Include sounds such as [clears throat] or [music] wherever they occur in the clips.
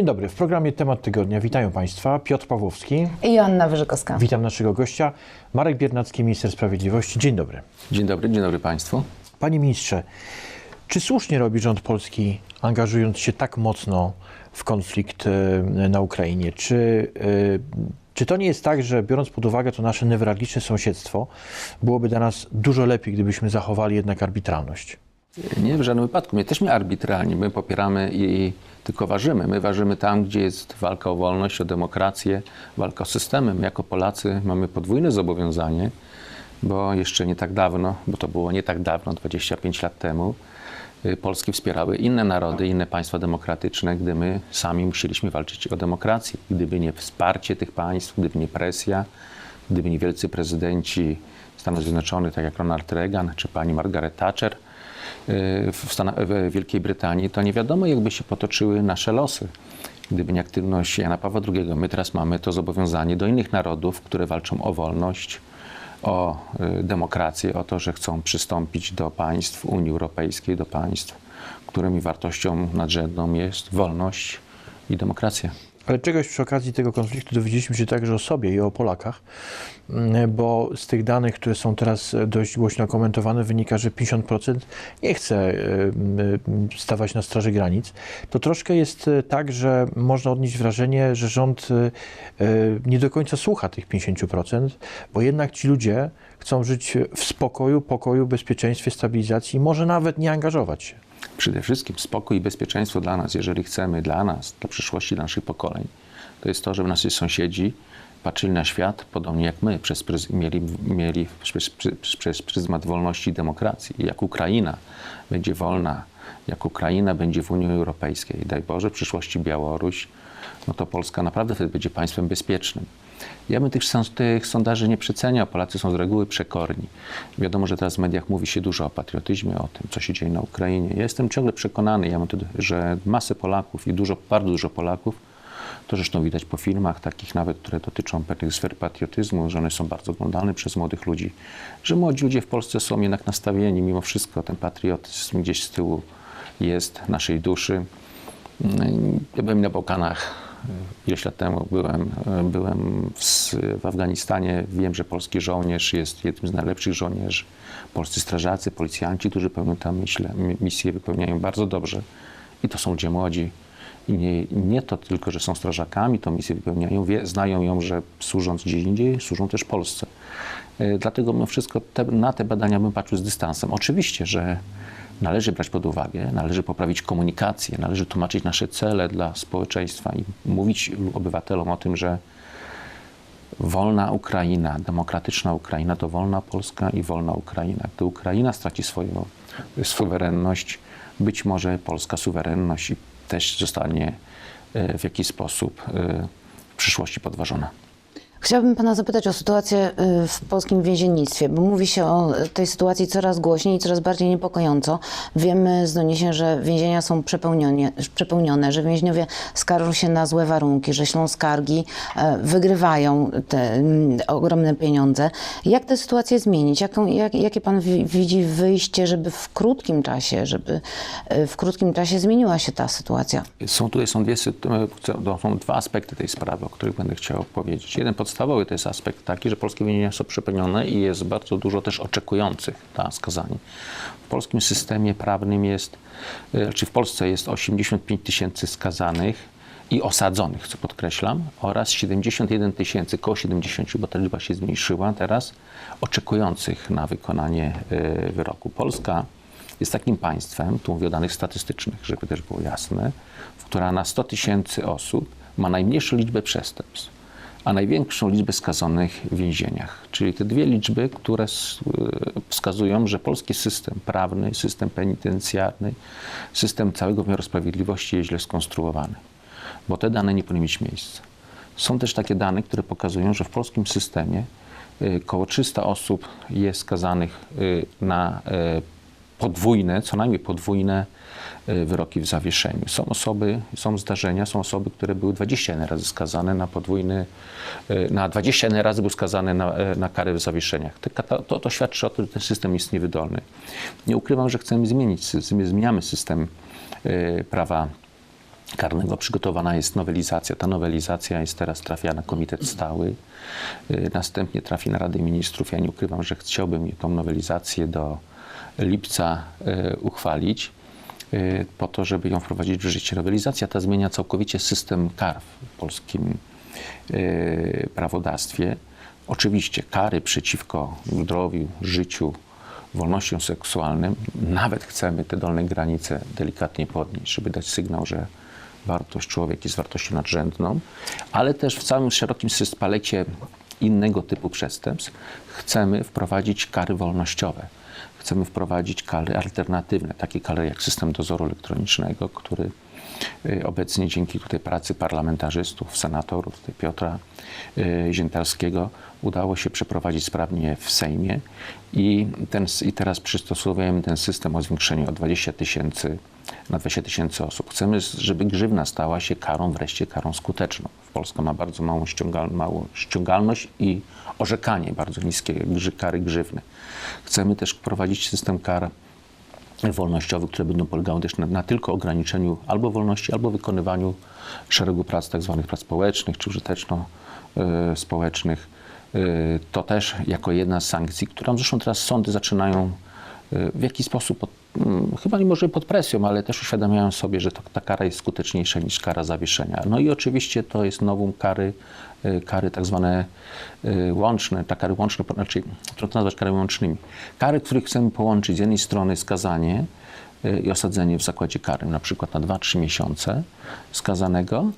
Dzień dobry. W programie Temat Tygodnia witają Państwa Piotr Pawłowski. I Joanna Wyżykowska. Witam naszego gościa Marek Biernacki, minister sprawiedliwości. Dzień dobry. Dzień dobry, dzień dobry Państwu. Panie ministrze, czy słusznie robi rząd polski, angażując się tak mocno w konflikt e, na Ukrainie? Czy, e, czy to nie jest tak, że biorąc pod uwagę to nasze newralgiczne sąsiedztwo, byłoby dla nas dużo lepiej, gdybyśmy zachowali jednak arbitralność? Nie w żadnym wypadku. My też nie arbitralnie. My popieramy i tylko ważymy. My ważymy tam, gdzie jest walka o wolność, o demokrację, walka o systemem. My jako Polacy mamy podwójne zobowiązanie, bo jeszcze nie tak dawno, bo to było nie tak dawno, 25 lat temu, y, Polski wspierały inne narody, inne państwa demokratyczne, gdy my sami musieliśmy walczyć o demokrację. Gdyby nie wsparcie tych państw, gdyby nie presja, gdyby nie wielcy prezydenci Stanów Zjednoczonych, tak jak Ronald Reagan czy pani Margaret Thatcher, w, Stanach, w Wielkiej Brytanii, to nie wiadomo, jakby się potoczyły nasze losy. Gdyby nie aktywność Jana Pawła II, my teraz mamy to zobowiązanie do innych narodów, które walczą o wolność, o y, demokrację, o to, że chcą przystąpić do państw Unii Europejskiej, do państw, którymi wartością nadrzędną jest wolność i demokracja. Ale czegoś przy okazji tego konfliktu dowiedzieliśmy się także o sobie i o Polakach, mm, bo z tych danych, które są teraz dość głośno komentowane, wynika, że 50% nie chce e, stawać na straży granic. To troszkę jest e, tak, że można odnieść wrażenie, że rząd e, e, nie do końca słucha tych 50%, bo jednak ci ludzie chcą żyć w spokoju, pokoju, bezpieczeństwie, stabilizacji może nawet nie angażować się. Przede wszystkim spokój i bezpieczeństwo dla nas, jeżeli chcemy dla nas, dla przyszłości dla naszych pokoleń, to jest to, żeby nasi sąsiedzi patrzyli na świat podobnie jak my, przez, pryz- mieli, mieli przez, przez, przez pryzmat wolności i demokracji. Jak Ukraina będzie wolna, jak Ukraina będzie w Unii Europejskiej, daj Boże, w przyszłości Białoruś, no to Polska naprawdę wtedy będzie państwem bezpiecznym. Ja bym tych, tych sondaży nie przeceniał. Polacy są z reguły przekorni. Wiadomo, że teraz w mediach mówi się dużo o patriotyzmie, o tym, co się dzieje na Ukrainie. Ja jestem ciągle przekonany, ja mam że masę Polaków i dużo, bardzo dużo Polaków, to zresztą widać po filmach, takich nawet, które dotyczą pewnych sfer patriotyzmu, że one są bardzo oglądane przez młodych ludzi, że młodzi ludzie w Polsce są jednak nastawieni, mimo wszystko ten patriotyzm gdzieś z tyłu jest naszej duszy. Ja byłem na Bałkanach ileś lat temu, byłem, byłem w, w Afganistanie. Wiem, że polski żołnierz jest jednym z najlepszych żołnierzy. Polscy strażacy, policjanci, którzy pełnią tam myślę, misję, wypełniają bardzo dobrze. I to są ludzie młodzi. I nie, nie to tylko, że są strażakami, to misję wypełniają, wie, znają ją, że służąc gdzie indziej, służą też Polsce. E, Dlatego mimo wszystko te, na te badania bym patrzył z dystansem. Oczywiście, że należy brać pod uwagę, należy poprawić komunikację, należy tłumaczyć nasze cele dla społeczeństwa i mówić obywatelom o tym, że wolna Ukraina, demokratyczna Ukraina to wolna Polska i wolna Ukraina. Gdy Ukraina straci swoją suwerenność, być może polska suwerenność też zostanie e, w jakiś sposób e, w przyszłości podważona. Chciałabym pana zapytać o sytuację y, w polskim więziennictwie, bo mówi się o tej sytuacji coraz głośniej i coraz bardziej niepokojąco. Wiemy z doniesień, że więzienia są przepełnione, przepełnione, że więźniowie skarżą się na złe warunki, że ślą skargi, e, wygrywają te ogromne pieniądze. Jak tę sytuację zmienić? Jak, jakie pan wi- widzi wyjście, żeby w krótkim czasie, żeby e, w krótkim czasie zmieniła się ta sytuacja? Są tutaj są, dwie, są dwa aspekty tej sprawy, o których będę chciał powiedzieć. Jeden podstawowy to jest aspekt taki, że polskie więzienia są przepełnione i jest bardzo dużo też oczekujących na skazanie. W polskim systemie prawnym jest, e, czy w Polsce jest 85 tysięcy skazanych i osadzonych, co podkreślam, oraz 71 tysięcy, około 70, bo ta liczba się zmniejszyła teraz, oczekujących na wykonanie e, wyroku. Polska jest takim państwem, tu mówię o danych statystycznych, żeby też było jasne, która na 100 tysięcy osób ma najmniejszą liczbę przestępstw, a największą liczbę skazanych w więzieniach. Czyli te dwie liczby, które y, wskazują, że polski system prawny, system penitencjarny, system całego wymiaru sprawiedliwości jest źle skonstruowany, bo te dane nie powinny mieć miejsca. Są też takie dane, które pokazują, że w polskim systemie y, około 300 osób jest skazanych y, na podwójne, co najmniej podwójne wyroki w zawieszeniu. Są osoby, są zdarzenia, są osoby, które były 21 razy skazane na podwójny, y, na 21 razy był skazany na, y, na karę w zawieszeniach. To, to, świadczy o tym, że ten system jest niewydolny. Nie ukrywam, że chcemy zmienić, zmieniamy system prawa karnego przygotowana jest nowelizacja. Ta nowelizacja jest teraz trafia na komitet stały, następnie trafi na Radę Ministrów. Ja nie ukrywam, że chciałbym tą nowelizację do lipca uchwalić po to, żeby ją wprowadzić w życie. Nowelizacja ta zmienia całkowicie system kar w polskim y, prawodawstwie. Oczywiście kary przeciwko zdrowiu, życiu, wolnościom seksualnym, nawet chcemy te dolne granice delikatnie podnieść, żeby dać sygnał, że wartość człowiek jest wartością nadrzędną, ale też w całym szerokim palecie innego typu przestępstw chcemy wprowadzić kary wolnościowe. Chcemy wprowadzić kary alternatywne, takie kary jak system dozoru elektronicznego, który y, obecnie dzięki tutaj pracy parlamentarzystów, senatorów, tutaj Piotra y, Ziętarskiego udało się przeprowadzić sprawnie w Sejmie. I, ten, i teraz przystosowujemy ten system o zwiększeniu o 20 tysięcy na 20 tysięcy osób. Chcemy, żeby grzywna stała się karą, wreszcie karą skuteczną. Polska ma bardzo małą, ściągal, małą ściągalność i orzekanie bardzo niskie grzy, kary grzywny. Chcemy też wprowadzić system kar wolnościowych, które będą polegały też na, na tylko ograniczeniu albo wolności, albo wykonywaniu szeregu prac, tak zwanych prac społecznych czy użyteczno-społecznych. To też jako jedna z sankcji, którą zresztą teraz sądy zaczynają y, w jakiś sposób, chyba nie może pod presją, ale też uświadamiają sobie, że to, ta kara jest skuteczniejsza niż kara zawieszenia. No i oczywiście to jest nowum kary, y, kary tak zwane y, łączne, ta kary łączne, znaczy trudno nazwać karami łącznymi. Kary, których chcemy połączyć z jednej strony skazanie y, i osadzenie w zakładzie karnym, na przykład na 2-3 miesiące skazanego,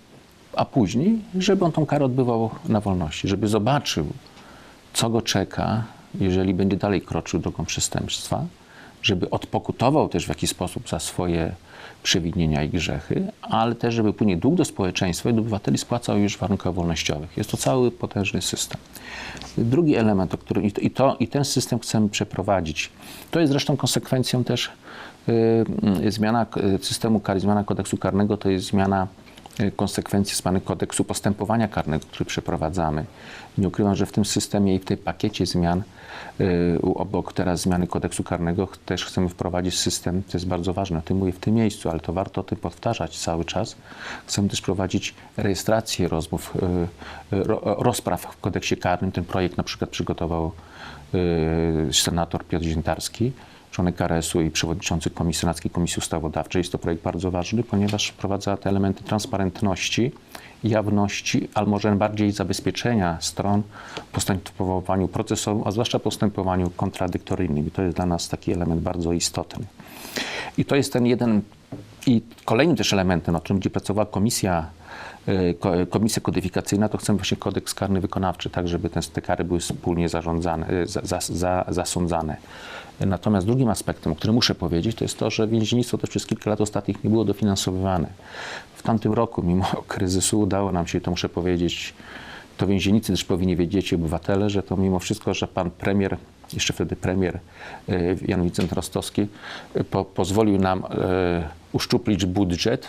a później, żeby on tą karę odbywał na wolności, żeby zobaczył, co go czeka, jeżeli będzie dalej kroczył drogą przestępstwa, żeby odpokutował też w jakiś sposób za swoje przewinienia i grzechy, ale też, żeby później dług do społeczeństwa i do obywateli spłacał już w warunkach wolnościowych. Jest to cały potężny system. Drugi element, o którym, i, to, i, ten system chcemy przeprowadzić, to jest zresztą konsekwencją też y, y, zmiana y, systemu kar, zmiana kodeksu karnego, to jest zmiana konsekwencji zmiany kodeksu postępowania karnego, który przeprowadzamy. Nie ukrywam, że w tym systemie i w tej pakiecie zmian, obok teraz zmiany kodeksu karnego, też chcemy wprowadzić system, to jest bardzo ważne, o tym mówię w tym miejscu, ale to warto o tym powtarzać cały czas. Chcemy też prowadzić rejestrację rozmów, y, y, ro, rozpraw w kodeksie karnym. Ten projekt na przykład przygotował y, senator Piotr Ziętarski, członek KRS-u i przewodniczący Komisji Senackiej Komisji Ustawodawczej. Jest to projekt bardzo ważny, ponieważ wprowadza te elementy transparentności, jawności, ale może bardziej zabezpieczenia stron w postępowaniu procesowym, a zwłaszcza postępowaniu kontradyktoryjnym. I to jest dla nas taki element bardzo istotny. I to jest ten jeden, i kolejnym też elementem, nad czym będzie pracowała komisja, ko- komisja kodyfikacyjna, to chcemy właśnie kodeks karny wykonawczy, tak żeby te, kary były wspólnie zarządzane, y, za, za, za, zasądzane. Natomiast drugim aspektem, o którym muszę powiedzieć, to jest to, że więziennictwo też przez kilka lat ostatnich nie było dofinansowywane. W tamtym roku, mimo [laughs] kryzysu, udało nam się, to muszę powiedzieć, to więziennicy też powinni wiedzieć, obywatele, że to mimo wszystko, że pan premier, jeszcze wtedy premier y, Jan Wincent Rostowski, y, po, pozwolił nam y, uszczuplić budżet,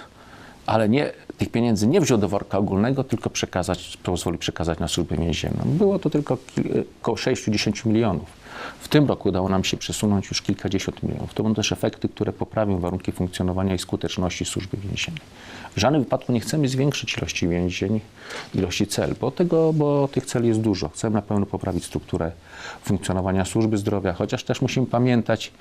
ale nie, tych pieniędzy nie wziął do worka ogólnego, tylko przekazać, pozwolił przekazać na służbę więzienną. Było to tylko kil- około 6-10 milionów. W tym roku udało nam się przesunąć już kilkadziesiąt milionów. To będą też efekty, które poprawią warunki funkcjonowania i skuteczności służby więziennej. W żadnym wypadku nie chcemy zwiększyć ilości więzień, ilości cel, bo, tego, bo tych celi jest dużo. Chcemy na pewno poprawić strukturę funkcjonowania służby zdrowia, chociaż też musimy pamiętać,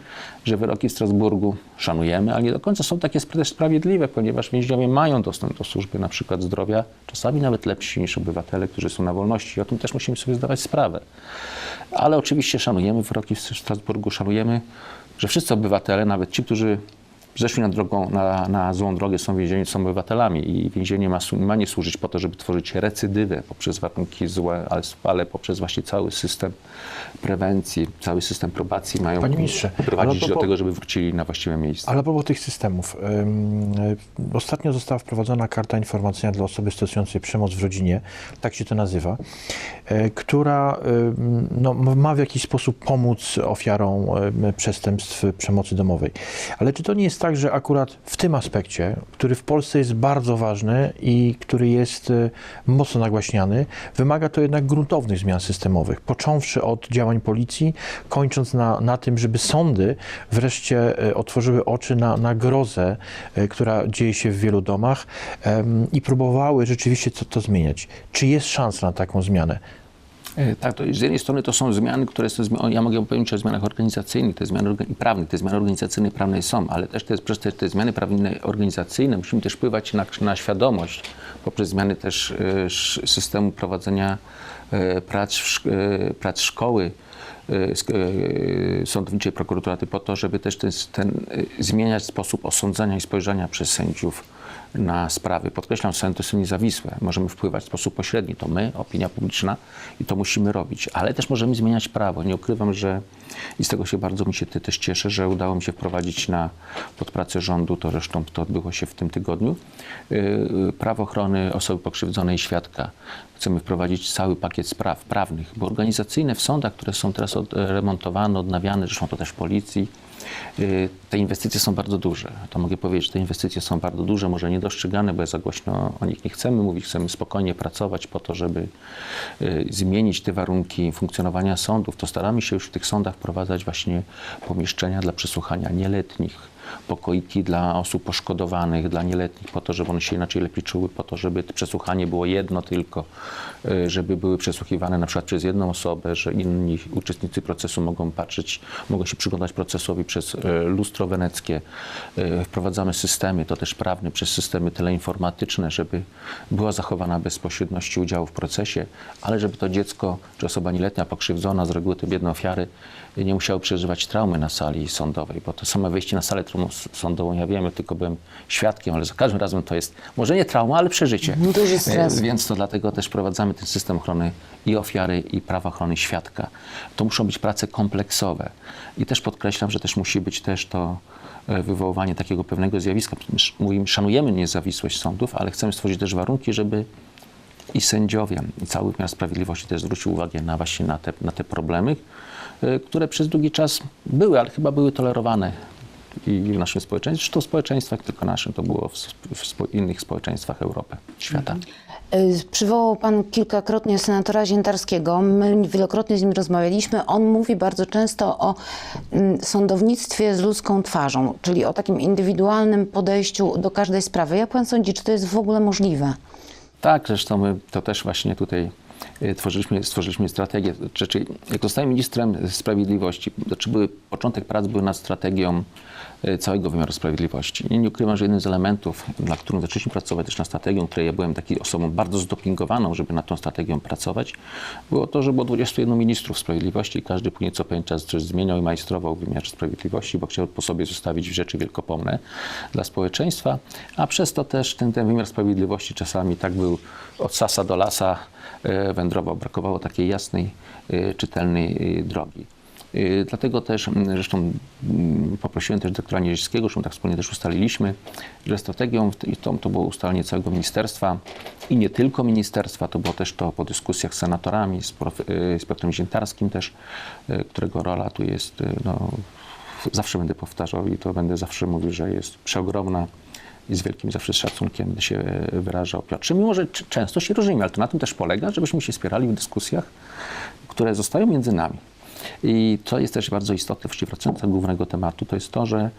że wyroki Strasburgu szanujemy, ale nie do końca są takie sprawiedliwe, ponieważ więźniowie mają dostęp do służby na przykład zdrowia, czasami nawet lepsi niż obywatele, którzy są na wolności. O tym też musimy sobie zdawać sprawę. Ale oczywiście szanujemy wyroki w Strasburgu, szanujemy, że wszyscy obywatele, nawet ci, którzy zeszli na, drogą, na, na złą drogę, są więzieni, są obywatelami i więzienie ma, ma nie służyć po to, żeby tworzyć recydywę poprzez warunki złe, ale, ale poprzez właśnie cały system prewencji, cały system probacji mają Panie ministrze, prowadzić do tego, żeby wrócili na właściwe miejsce. Ale propos tych systemów. ym, y, Ostatnio została wprowadzona karta informacyjna dla osoby stosującej przemoc w rodzinie, tak się to nazywa, y, która ym, no, ma w jakiś sposób pomóc ofiarom ym, przestępstw przemocy domowej. Ale czy to nie jest tak, że akurat w tym aspekcie, który w Polsce jest bardzo ważny i który jest e, mocno nagłaśniany, wymaga to jednak gruntownych zmian systemowych, począwszy od działań policji, kończąc na, na tym, żeby sądy wreszcie e, otworzyły oczy na, na grozę, e, która dzieje się w wielu domach i próbowały rzeczywiście co to zmieniać. Czy jest szansa na taką zmianę? E, Tak, to z jednej strony to są zmiany, które są, ja mogę powiedzieć o zmianach organizacyjnych, te zmiany orga- i prawnych, te zmiany organizacyjne i prawne są, ale też te, przez te, te zmiany prawne organizacyjne musimy też wpływać na, na świadomość poprzez zmiany też e, systemu prowadzenia e, prac, prac szkoły sądowniczej prokuratury po to, żeby też ten, ten zmieniać sposób osądzania i spojrzenia przez sędziów na sprawy. Podkreślam, sądy są niezawisłe. Możemy wpływać w sposób pośredni. To my, opinia publiczna i to musimy robić. Ale też możemy zmieniać prawo. Nie ukrywam, że i z tego się bardzo mi się te- też cieszę, że udało mi się wprowadzić na podpracę rządu, to zresztą to odbyło się w tym tygodniu, yy, prawo ochrony osoby pokrzywdzonej i świadka. Chcemy wprowadzić cały pakiet spraw prawnych, bo organizacyjne w sądach, które są teraz remontowane, odnawiane, zresztą to też w policji, Y, te inwestycje są bardzo duże. To mogę powiedzieć, że te inwestycje są bardzo duże, może niedostrzegane, bo za głośno o nich nie chcemy mówić. Chcemy spokojnie pracować po to, żeby y, zmienić te warunki funkcjonowania sądów. To staramy się już w tych sądach wprowadzać właśnie pomieszczenia dla przesłuchania nieletnich, pokoiki dla osób poszkodowanych, dla nieletnich, po to, żeby one się inaczej lepiej czuły, po to, żeby przesłuchanie było jedno tylko, y, żeby były przesłuchiwane na przykład przez jedną osobę, że inni uczestnicy procesu mogą patrzeć, mogą się przyglądać procesowi przez y, lustro weneckie. Y, Wprowadzamy systemy, to też prawne, przez systemy teleinformatyczne, żeby była zachowana bezpośredność udziału w procesie, ale żeby to dziecko czy osoba nieletnia pokrzywdzona, z reguły te biedne ofiary, nie musiały przeżywać traumy na sali sądowej, bo to samo wejście na salę sądową, ja wiem, ja tylko byłem świadkiem, ale za każdym razem to jest może nie trauma, ale przeżycie. Duży stres. E, Więc to dlatego też wprowadzamy ten system ochrony i ofiary, i prawa ochrony świadka. To muszą być prace kompleksowe. I też podkreślam, że też musi być też to e, wywoływanie takiego pewnego zjawiska. Mówimy, szanujemy niezawisłość sądów, ale chcemy stworzyć też warunki, żeby i sędziowie, i cały wymiar sprawiedliwości też zwrócił uwagę na właśnie na te, na te problemy, e, które przez długi czas były, ale chyba były tolerowane i w naszym społeczeństwie, zresztą w społeczeństwach tylko naszym, to było w, w innych społeczeństwach Europy, świata. Y, Przywołał Pan kilkakrotnie senatora Ziętarskiego. My wielokrotnie z nim rozmawialiśmy. On mówi bardzo często o mm, sądownictwie z ludzką twarzą, czyli o takim indywidualnym podejściu do każdej sprawy. Jak Pan sądzi, czy to jest w ogóle możliwe? Tak, zresztą my to też właśnie tutaj e, tworzyliśmy, stworzyliśmy strategię. Znaczy, jak zostałem ministrem sprawiedliwości, znaczy były, początek prac był nad strategią całego wymiaru sprawiedliwości. I nie ukrywam, że jednym z elementów, dla których zaczęliśmy pracować też nad strategią, której ja byłem osobą bardzo zdopingowaną, żeby nad tą strategią pracować, było to, że było 21 ministrów sprawiedliwości i każdy później co pewien czas coś zmieniał i majstrował w wymiarze sprawiedliwości, bo chciał po sobie zostawić rzeczy wielkopomne dla społeczeństwa, a przez to też ten, ten wymiar sprawiedliwości czasami tak był od sasa do lasa e, wędrował. Brakowało takiej jasnej, e, czytelnej drogi. E, Dlatego też, m, zresztą m, poprosiłem też doktora Niezickiego, zresztą tak wspólnie też ustaliliśmy, że strategią, to, to było ustalenie całego ministerstwa i nie tylko ministerstwa, to było też to po dyskusjach z senatorami, z, prof, e, z Piotrem Ziętarskim też, e, którego rola tu jest, no, zawsze będę powtarzał i to będę zawsze mówił, że jest przeogromna i z wielkim zawsze szacunkiem się wyrażał Piotrze. Mimo, że często się różnimy, ale to na tym też polega, żebyśmy się spierali w dyskusjach, które zostają między nami. I to jest też bardzo istotne, właściwie wracając do głównego tematu, to jest to, że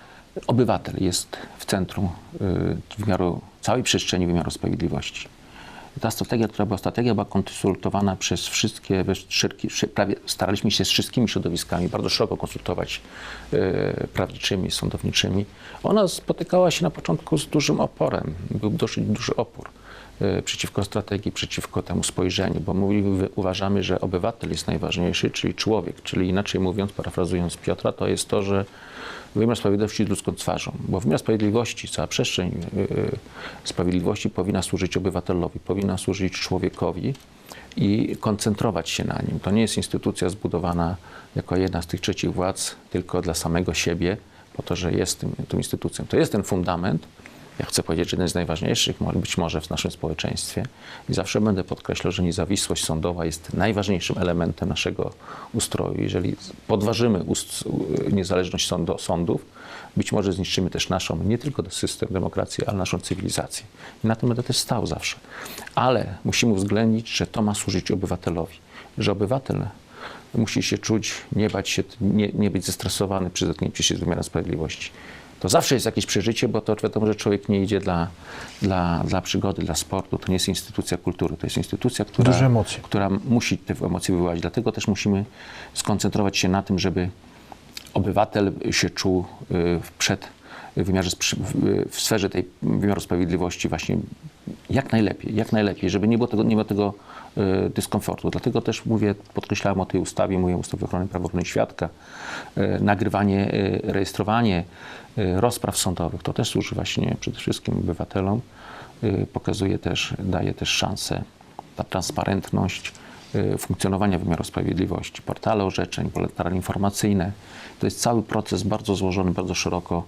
obywatel jest w centrum y, wymiaru, całej przestrzeni wymiaru sprawiedliwości. Ta strategia, która była strategia, była konsultowana przez wszystkie, prawie staraliśmy się z wszystkimi środowiskami bardzo szeroko konsultować e, prawniczymi, sądowniczymi. Ona spotykała się na początku z dużym oporem. Był dosyć duży opór przeciwko strategii, przeciwko temu spojrzeniu, bo uważamy, że obywatel jest najważniejszy, czyli człowiek, czyli inaczej mówiąc, parafrazując Piotra, to jest to, że wymiar sprawiedliwości ludzką twarzą, bo wymiar sprawiedliwości, cała przestrzeń yy, sprawiedliwości powinna służyć obywatelowi, powinna służyć człowiekowi i koncentrować się na nim. To nie jest instytucja zbudowana jako jedna z tych trzecich władz tylko dla samego siebie, po to, że jest tym, tą instytucją. To jest ten fundament, ja chcę powiedzieć, że jeden z najważniejszych, być może w naszym społeczeństwie. I zawsze będę podkreślał, że niezawisłość sądowa jest najważniejszym elementem naszego ustroju. Jeżeli podważymy niezależność sądów, być może zniszczymy też naszą, nie tylko system demokracji, ale naszą cywilizację. I na tym będę też stał zawsze. Ale musimy uwzględnić, że to ma służyć obywatelowi. Że obywatel musi się czuć, nie bać się, nie, nie być zestresowany przy zetknięciu się z wymiarem sprawiedliwości. To zawsze jest jakieś przeżycie, bo to wiadomo, że człowiek nie idzie dla, dla, dla przygody, dla sportu. To nie jest instytucja kultury, to jest instytucja, która, Duże emocje. która musi te emocje wywołać. Dlatego też musimy skoncentrować się na tym, żeby obywatel się czuł y, przed wymiarze, w- sferze tej wymiaru sprawiedliwości właśnie jak najlepiej, jak najlepiej, żeby nie było tego, nie było tego y, dyskomfortu. Dlatego też mówię, podkreślałem o tej ustawie, mówię o ustawie ochrony praw ochrony świadka, y, nagrywanie, rejestrowanie rozpraw sądowych, to też służy właśnie przede wszystkim obywatelom, y, pokazuje też, daje też szansę ta transparentność y, funkcjonowania wymiaru sprawiedliwości, portale orzeczeń, portale informacyjne. To jest cały proces bardzo złożony, bardzo szeroko,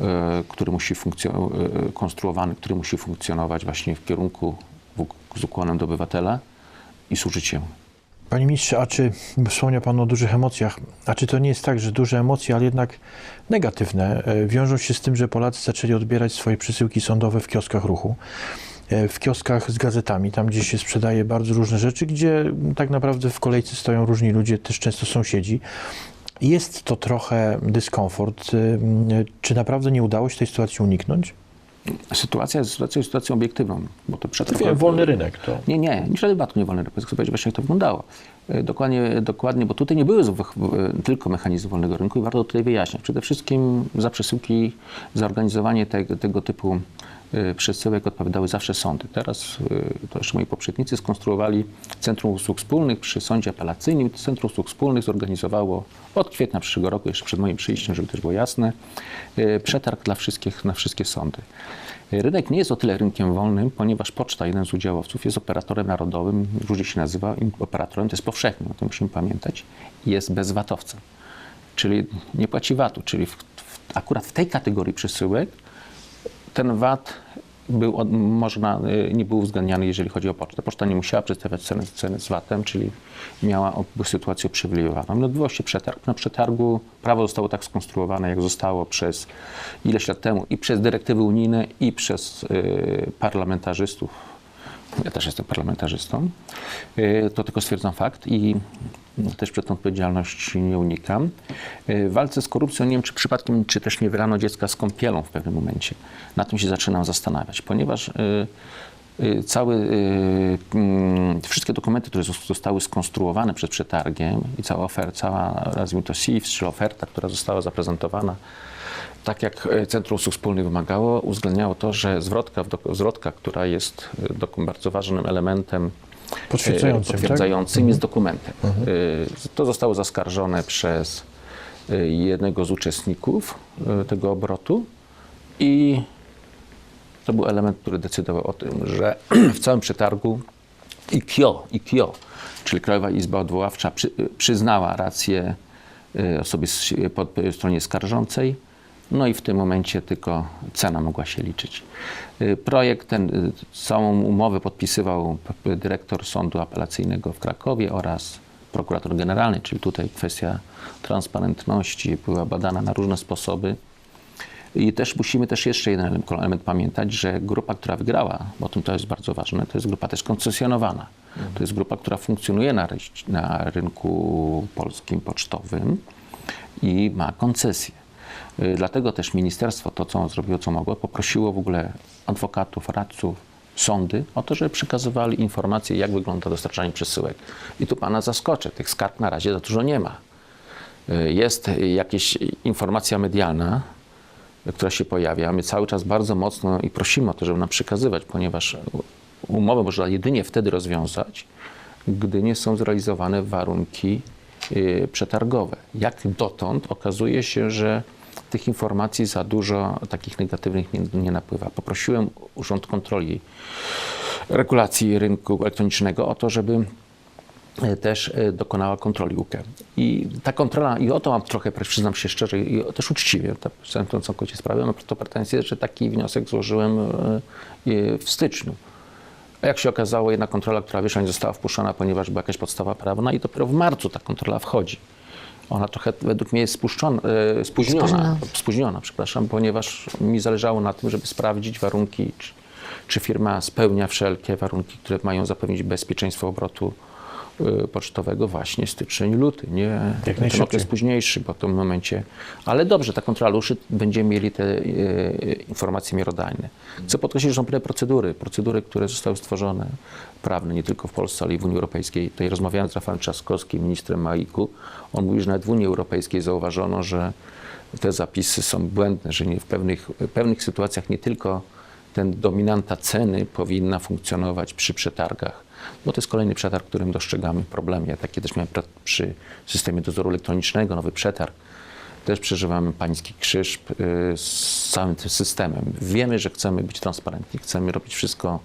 y, który musi y, konstruowany, który musi funkcjonować właśnie w kierunku z ukłonem do obywatela i służyć się. Panie ministrze, a czy wspomniał Pan o dużych emocjach, a czy to nie jest tak, że duże emocje, ale jednak negatywne, e, wiążą się z tym, że Polacy zaczęli odbierać swoje przesyłki sądowe w kioskach ruchu, e, w kioskach z gazetami, tam gdzie się sprzedaje bardzo różne rzeczy, gdzie tak naprawdę w kolejce stoją różni ludzie, też często sąsiedzi. Jest to trochę dyskomfort. E, Czy naprawdę nie udało się tej sytuacji uniknąć? Sytuacja jest sytuacją, sytuacją obiektywną, bo to przed Wiem, wolny rynek to. Nie, nie, nie w żadnym wypadku nie wolny rynek. Chcę powiedzieć właśnie, jak to wyglądało. E, Dokładnie, dokładnie, bo tutaj nie były tylko mechanizmy wolnego rynku i warto tutaj wyjaśniać. Przede wszystkim za przesyłki, za organizowanie tego, tego typu przesyłek odpowiadały zawsze sądy. Teraz e, to jeszcze moi poprzednicy skonstruowali Centrum Usług Wspólnych przy Sądzie Apelacyjnym. Centrum Usług Wspólnych zorganizowało od kwietnia przyszłego roku, jeszcze przed moim przyjściem, żeby też było jasne, e, przetarg dla wszystkich, na wszystkie sądy. Rynek nie jest o tyle rynkiem wolnym, ponieważ Poczta, jeden z udziałowców, jest operatorem narodowym, różnie się nazywa, operatorem to jest powszechnym, o tym musimy pamiętać, jest bezwatowcem, czyli nie płaci VAT-u, czyli w, w, akurat w tej kategorii przesyłek ten VAT był, można, y, nie był uwzględniany, jeżeli chodzi o pocztę. Poczta nie musiała przedstawiać ceny, ceny z VAT-em, czyli miała sytuację uprzywilejowaną. No, odbywał się przetarg. Na przetargu prawo zostało tak skonstruowane, jak zostało przez ileś lat temu i przez dyrektywy unijne, i przez y, parlamentarzystów. Ja też jestem parlamentarzystą. Y, To tylko stwierdzam fakt i też przed tą odpowiedzialności nie unikam. Y, W walce z korupcją nie wiem, czy przypadkiem, czy też nie wylano dziecka z kąpielą w pewnym momencie. Na tym się zaczynam zastanawiać, ponieważ y, cały, y, mm, wszystkie dokumenty, które zos- zostały skonstruowane przed przetargiem i cała oferta, cała, nazwijmy to SIFS, czy oferta, która została zaprezentowana, tak jak e, Centrum Usług Wspólnych wymagało, uwzględniało to, że zwrotka, zwrotka która jest bardzo ważnym elementem Potwierdzającym, e, tak? potwierdzającym jest dokumentem. E, To zostało zaskarżone przez jednego z uczestników tego obrotu i to był element, który decydował o tym, że [clears throat] w całym przetargu IKIO, IKIO czyli Krajowa Izba Odwoławcza, przy, przyznała rację y, osobie po po stronie skarżącej, no i w tym momencie tylko cena mogła się liczyć. Y, Projekt ten, całą umowę podpisywał dyrektor Sądu Apelacyjnego w Krakowie oraz prokurator generalny, czyli tutaj kwestia transparentności była badana na różne sposoby. I też musimy też jeszcze jeden element, pamiętać, że grupa, która wygrała, bo o tym to jest bardzo ważne, to jest grupa też koncesjonowana. To jest grupa, która funkcjonuje na, na rynku polskim pocztowym i ma koncesję. Y, Dlatego też ministerstwo to, co zrobiło, co mogło, poprosiło w ogóle adwokatów, radców, sądy o to, żeby przekazywali informacje, jak wygląda dostarczanie przesyłek. I tu pana zaskoczę, tych skarg na razie za dużo nie ma. Y, Jest jakaś informacja medialna, która się pojawia. My cały czas bardzo mocno i prosimy o to, żeby nam przekazywać, ponieważ umowę można jedynie wtedy rozwiązać, gdy nie są zrealizowane warunki y, przetargowe. Jak dotąd okazuje się, że tych informacji za dużo takich negatywnych nie, nie napływa. Poprosiłem Urząd Kontroli Regulacji Rynku Elektronicznego o to, żeby też e, dokonała kontroli UKE. I ta kontrola, i o to mam trochę, przyznam się szczerze, i też uczciwie, tak, pisałem tą całkowicie sprawę, mam to pretensję, że taki wniosek złożyłem e, e, w styczniu. A jak się okazało, jedna kontrola, która wyszła, nie została wpuszczona, ponieważ była jakaś podstawa prawna i dopiero w marcu ta kontrola wchodzi. Ona trochę według mnie jest spuszczona, e, spóźniona, Spóźniona. spóźniona, przepraszam, ponieważ mi zależało na tym, żeby sprawdzić warunki, czy, czy firma spełnia wszelkie warunki, które mają zapewnić bezpieczeństwo obrotu pocztowego właśnie styczeń, luty, nie ten najszybciej. okres późniejszy, bo w tym momencie, ale dobrze, ta kontrola ruszy, będziemy mieli te y, informacje miarodajne. Chcę podkreślić, że są pewne procedury, procedury, które zostały stworzone, prawne, nie tylko w Polsce, ale i w Unii Europejskiej. Tutaj rozmawiałem z Rafałem Trzaskowskim, ministrem Maiku. On mówi, że nawet w Unii Europejskiej zauważono, że te zapisy są błędne, że nie w pewnych, w pewnych sytuacjach nie tylko ten dominanta ceny powinna funkcjonować przy przetargach, bo to jest kolejny przetarg, w którym dostrzegamy problemy. Ja takie też miałem przy systemie dozoru elektronicznego, nowy przetarg. Też przeżywamy pański krzyż y, z całym tym systemem. Wiemy, że chcemy być transparentni, chcemy robić wszystko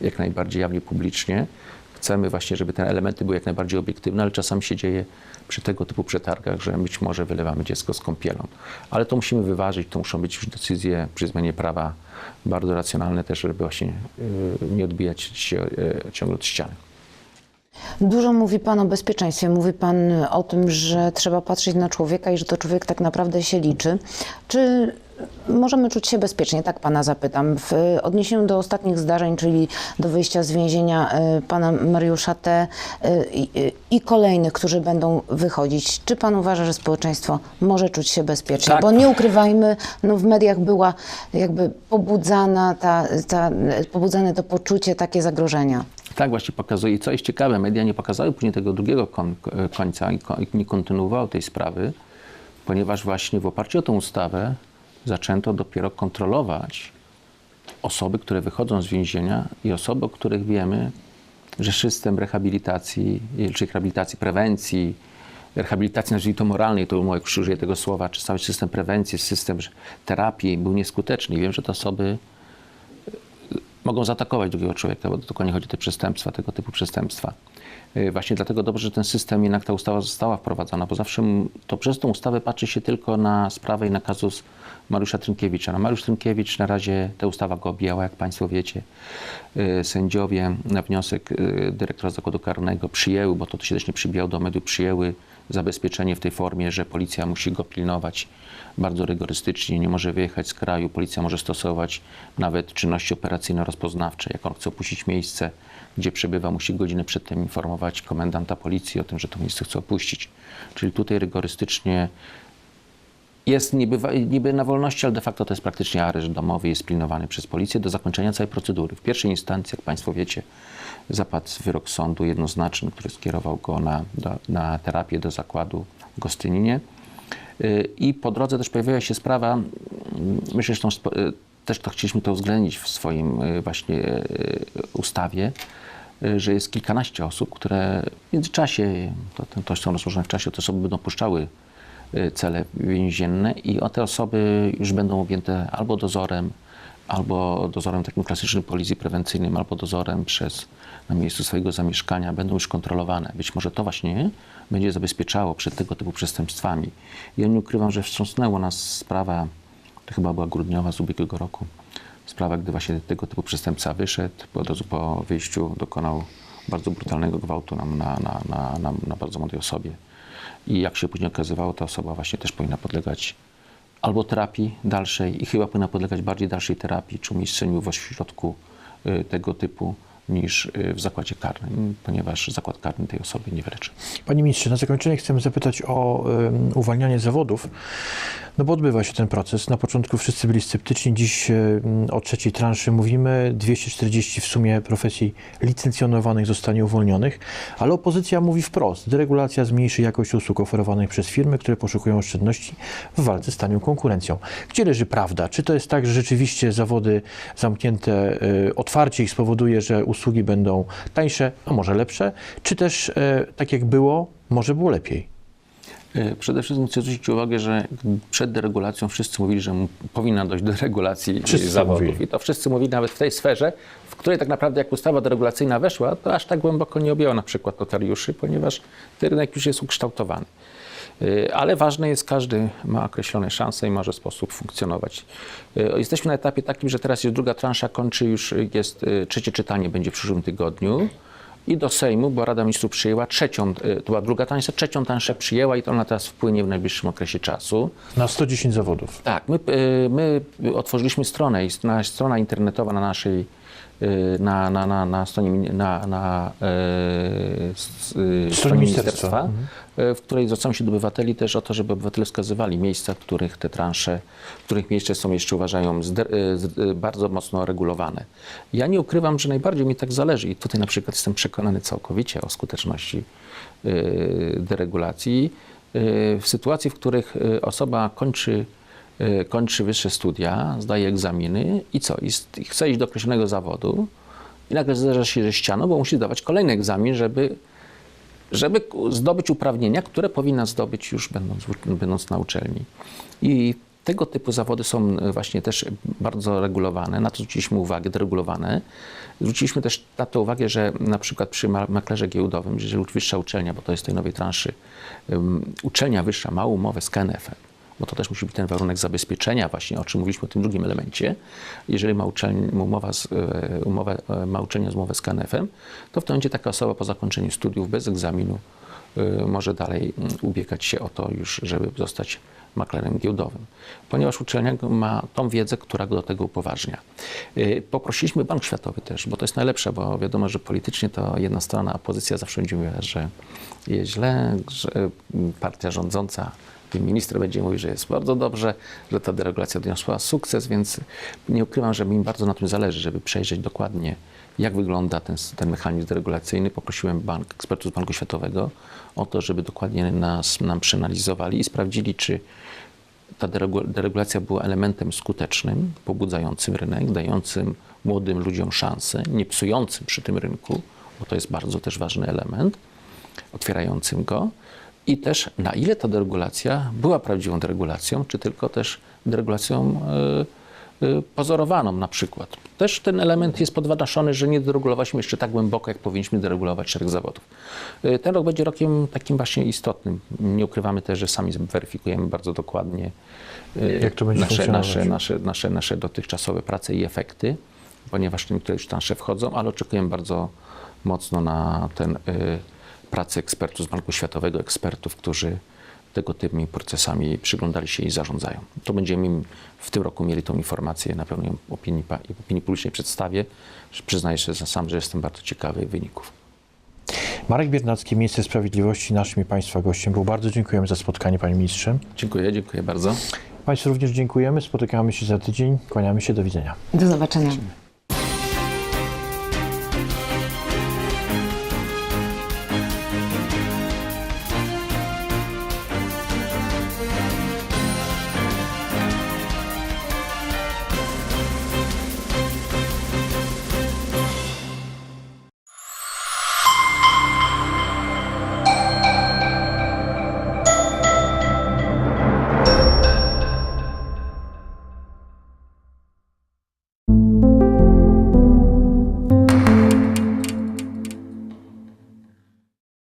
jak najbardziej jawnie, publicznie. Chcemy właśnie, żeby te elementy były jak najbardziej obiektywne, ale czasami się dzieje przy tego typu przetargach, że być może wylewamy dziecko z kąpielą. Ale to musimy wyważyć, to muszą być już decyzje przy zmianie prawa bardzo racjonalne też, żeby właśnie y, nie odbijać się y, ciągle od ściany. Dużo mówi Pan o bezpieczeństwie. Mówi Pan o tym, że trzeba patrzeć na człowieka i że to człowiek tak naprawdę się liczy. Czy możemy czuć się bezpiecznie? Tak Pana zapytam. W odniesieniu do ostatnich zdarzeń, czyli do wyjścia z więzienia e, Pana Mariusza T. e, i- i kolejnych, którzy będą wychodzić. Czy Pan uważa, że społeczeństwo może czuć się bezpiecznie? Tak. Bo nie ukrywajmy, no w mediach była jakby pobudzana ta, ta, pobudzane to poczucie takie zagrożenia. Tak właśnie pokazuje. I co jest ciekawe, media nie pokazały później tego drugiego końca i, ko, i nie kontynuowały tej sprawy, ponieważ właśnie w oparciu o tę ustawę zaczęto dopiero kontrolować osoby, które wychodzą z więzienia i osoby, o których wiemy, że system rehabilitacji, czy rehabilitacji, prewencji, rehabilitacji nazwijmy to moralnej, to już użyję tego słowa, czy cały system prewencji, system terapii był nieskuteczny. I wiem, że te osoby mogą zaatakować drugiego człowieka, bo dokładnie chodzi o te przestępstwa, tego typu przestępstwa. Yy, Właśnie dlatego dobrze, że ten system, jednak ta ustawa została wprowadzona, bo zawsze to przez tą ustawę patrzy się tylko na sprawę i na kazus Mariusza Trynkiewicza. No Mariusz Trynkiewicz na razie ta ustawa go objęła, jak Państwo wiecie. Yy, Sędziowie na wniosek yy, dyrektora zakładu karnego przyjęły, bo to się też nie przybijało do mediów, przyjęły zabezpieczenie w tej formie, że policja musi go pilnować bardzo rygorystycznie, nie może wyjechać z kraju, policja może stosować nawet czynności operacyjno-rozpoznawcze. Jak on chce opuścić miejsce, gdzie przebywa, musi godzinę przedtem informować komendanta policji o tym, że to miejsce chce opuścić. Czyli tutaj rygorystycznie jest niby, niby na wolności, ale de facto to jest praktycznie areszt domowy, jest pilnowany przez policję do zakończenia całej procedury. W pierwszej instancji, jak Państwo wiecie, zapadł wyrok sądu jednoznaczny, który skierował go na, do, na terapię do zakładu w Gostyninie. Y, I po drodze też pojawiła się sprawa, mm, myślę, że y, też to chcieliśmy to uwzględnić w swoim y, właśnie ustawie, że jest kilkanaście osób, które w międzyczasie, to, to, są rozłożone w czasie, te osoby będą puszczały cele więzienne i o te osoby już będą objęte albo dozorem, albo dozorem takim klasycznym policji prewencyjnym, albo dozorem przez na miejscu swojego zamieszkania, będą już kontrolowane. Być może to właśnie będzie zabezpieczało przed tego typu przestępstwami. Ja nie ukrywam, że wstrząsnęła nas sprawa, to chyba była grudniowa z ubiegłego roku, sprawa, gdy właśnie tego typu przestępca wyszedł, od razu po wyjściu dokonał bardzo brutalnego gwałtu na, na, na, na, na, na bardzo młodej osobie. I jak się później okazywało, ta osoba właśnie też powinna podlegać albo terapii dalszej i chyba powinna podlegać bardziej dalszej terapii czy umiejscowieniu w ośrodku y, tego typu niż y, w zakładzie karnym, ponieważ zakład karny tej osoby nie wyleczy. Panie ministrze, na zakończenie chcemy zapytać o uwalnianie zawodów, no bo odbywa się ten proces. Na początku wszyscy byli sceptyczni, dziś em, o trzeciej transzy mówimy, 240 w sumie profesji licencjonowanych zostanie uwolnionych, ale opozycja mówi wprost, deregulacja zmniejszy jakość usług oferowanych przez firmy, które poszukują oszczędności w walce z tanią konkurencją. Gdzie leży prawda? Czy to jest tak, że rzeczywiście zawody zamknięte, y, otwarcie ich spowoduje, że usługi będą tańsze, a może lepsze, czy też e, tak jak było, może było lepiej? E, Przede wszystkim chcę zwrócić uwagę, że przed deregulacją wszyscy mówili, że powinna dojść do deregulacji Wszyscy zawodów. mówili. I to wszyscy mówili nawet w tej sferze, w której tak naprawdę jak ustawa deregulacyjna weszła, to aż tak głęboko nie objęła na przykład notariuszy, ponieważ ten rynek już jest ukształtowany. E, Ale ważne jest, każdy ma określone szanse i może sposób funkcjonować. E, Jesteśmy na etapie takim, że teraz jest druga transza, kończy już, jest trzecie czytanie będzie w przyszłym tygodniu. I do Sejmu, bo Rada Ministrów przyjęła trzecią, e, to była druga tańsza, trzecią tańszę przyjęła i to ona teraz wpłynie w najbliższym okresie czasu. Na 110 zawodów. Tak, my, e, my otworzyliśmy stronę, na, strona internetowa na naszej, na, na, na, na stronie, na, na e, e, stronie ministerstwa. ministerstwa, e, w której zwracamy się do obywateli też o to, żeby obywatele wskazywali miejsca, w których te transze, w których miejsca są jeszcze uważają zde- e, z- bardzo mocno regulowane. Ja nie ukrywam, że najbardziej mi tak zależy i tutaj na przykład jestem przekonany całkowicie o skuteczności deregulacji. W sytuacji, w których osoba kończy y, kończy wyższe studia, zdaje egzaminy i co? I chce iść do określonego zawodu i nagle zderza się ze ścianą, bo musi zdawać kolejny egzamin, żeby, żeby zdobyć uprawnienia, które powinna zdobyć już będąc, będąc na uczelni. I tego typu zawody są y, właśnie też bardzo regulowane, na to zwróciliśmy uwagę, deregulowane. Zwróciliśmy też na to uwagę, że na przykład przy ma- maklerze giełdowym, że jeżeli wyższa uczelnia, bo to jest tej nowej transzy, ym, uczelnia wyższa ma umowę z KNF-em, bo to też musi być ten warunek zabezpieczenia właśnie, o czym mówiliśmy w tym drugim elemencie. Jeżeli ma, uczelni, umowa z, e, umowę, e, ma uczelnia z umowę z KNF-em, to w tym momencie taka osoba po zakończeniu studiów bez egzaminu e, może dalej mm, ubiegać się o to już, żeby zostać maklerem giełdowym, ponieważ uczelnia ma tą wiedzę, która go do tego upoważnia. E, Poprosiliśmy Bank Światowy też, bo to jest najlepsze, bo wiadomo, że politycznie to jedna strona, opozycja zawsze będzie mówiła, że jest źle, że mm, partia rządząca minister będzie mówił, że jest bardzo dobrze, że ta deregulacja odniosła sukces, więc nie ukrywam, że mi bardzo na tym zależy, żeby przejrzeć dokładnie, jak wygląda ten, ten mechanizm deregulacyjny. Poprosiłem bank, ekspertów z Banku Światowego o to, żeby dokładnie nas, nam przeanalizowali i sprawdzili, czy ta deregu- deregulacja była elementem skutecznym, pobudzającym rynek, dającym młodym ludziom szansę, nie psującym przy tym rynku, bo to jest bardzo też ważny element, otwierającym go. I też na ile ta deregulacja była prawdziwą deregulacją, czy tylko też deregulacją e, e, pozorowaną na przykład. Też ten element jest podważony, że nie deregulowaliśmy jeszcze tak głęboko, jak powinniśmy deregulować szereg zawodów. E, Ten rok będzie rokiem takim właśnie istotnym. Nie ukrywamy też, że sami weryfikujemy bardzo dokładnie nasze, nasze, nasze, nasze, nasze dotychczasowe prace i efekty, ponieważ niektóre już transze wchodzą, ale oczekujemy bardzo mocno na ten y, pracę ekspertów z Banku Światowego, ekspertów, którzy tego tymi procesami przyglądali się i zarządzają. To będziemy w tym roku mieli tą informację, na pewno ją opinii, opinii publicznej przedstawię. Przyznaję się sam, że jestem bardzo ciekawy wyników. Marek Biernacki, minister sprawiedliwości, naszym i Państwa gościem był. Bardzo dziękujemy za spotkanie, Panie Ministrze. Dziękuję, dziękuję bardzo. Państwu również dziękujemy. Spotykamy się za tydzień. Kłaniamy się. Do widzenia. Do zobaczenia.